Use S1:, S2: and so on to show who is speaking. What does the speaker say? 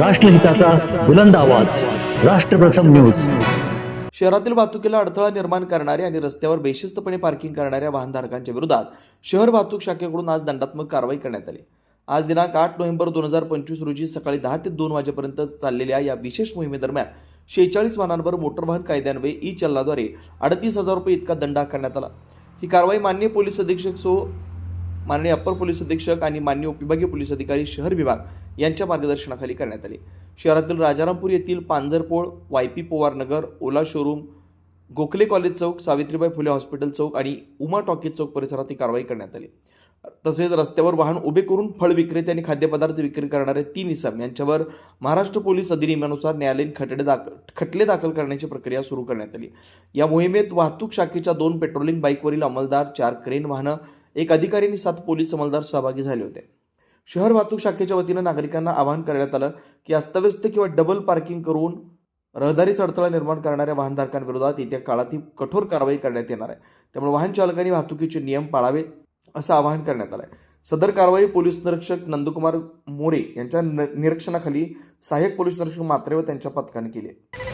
S1: राष्ट्रहिताचा बुलंद आवाज. राष्ट्रप्रथम न्यूज.
S2: शहरातील वाहतुकीला अडथळा निर्माण करणाऱ्या आणि रस्त्यावर बेशिस्तपणे पार्किंग करणाऱ्या वाहनधारकांच्या विरोधात शहर वाहतूक शाखेकडून आज दंडात्मक कारवाई करण्यात आली. आज दिनांक आठ नोव्हेंबर दोन हजार पंचवीस रोजी सकाळी दहा ते दोन वाजेपर्यंत चाललेल्या या विशेष मोहिमेदरम्यान शेहेचाळीस वाहनांवर मोटर वाहन कायद्यान्वये ई चलनाद्वारे अडतीस हजार रुपये इतका दंड करण्यात आला. ही कारवाई मान्य पोलीस अधीक्षक सो माननीय अप्पर पोलीस अधीक्षक आणि मान्य उपविभागीय पोलीस अधिकारी शहर विभाग यांच्या मार्गदर्शनाखाली करण्यात आले. शहरातील राजारामपूर येथील Panjarpol Y P Powarnagar Ola showroom Gokhale college चौक सावित्रीबाई फुले हॉस्पिटल चौक आणि उमा टॉकीज चौक परिसरात ही कारवाई करण्यात आली. तसेच रस्त्यावर वाहन उभे करून फळ विक्रेते आणि खाद्यपदार्थ विक्री करणारे तीन इसम यांच्यावर महाराष्ट्र पोलीस अधिनियमानुसार न्यायालयीन खटडे दाखल खटले दाखल करण्याची प्रक्रिया सुरू करण्यात आली. या मोहिमेत वाहतूक शाखेच्या दोन पेट्रोलिंग बाईकवरील अंमलदार चार क्रेन वाहनं एक अधिकारी आणि सात पोलीस अंमलदार सहभागी झाले होते. शहर वाहतूक शाखेच्या वतीनं नागरिकांना आवाहन करण्यात आलं की अस्तव्यस्त किंवा डबल पार्किंग करून रहदारीचा अडथळा निर्माण करणाऱ्या वाहनधारकांविरोधात येत्या काळात ही कठोर कारवाई करण्यात येणार आहे. त्यामुळे वाहन चालकांनी वाहतुकीचे नियम पाळावेत असं आवाहन करण्यात आलं आहे सदर कारवाई पोलीस निरीक्षक नंदकुमार मोरे यांच्या न- निरीक्षणाखाली सहाय्यक पोलीस निरीक्षक मात्रे व त्यांच्या पथकाने केली आहे.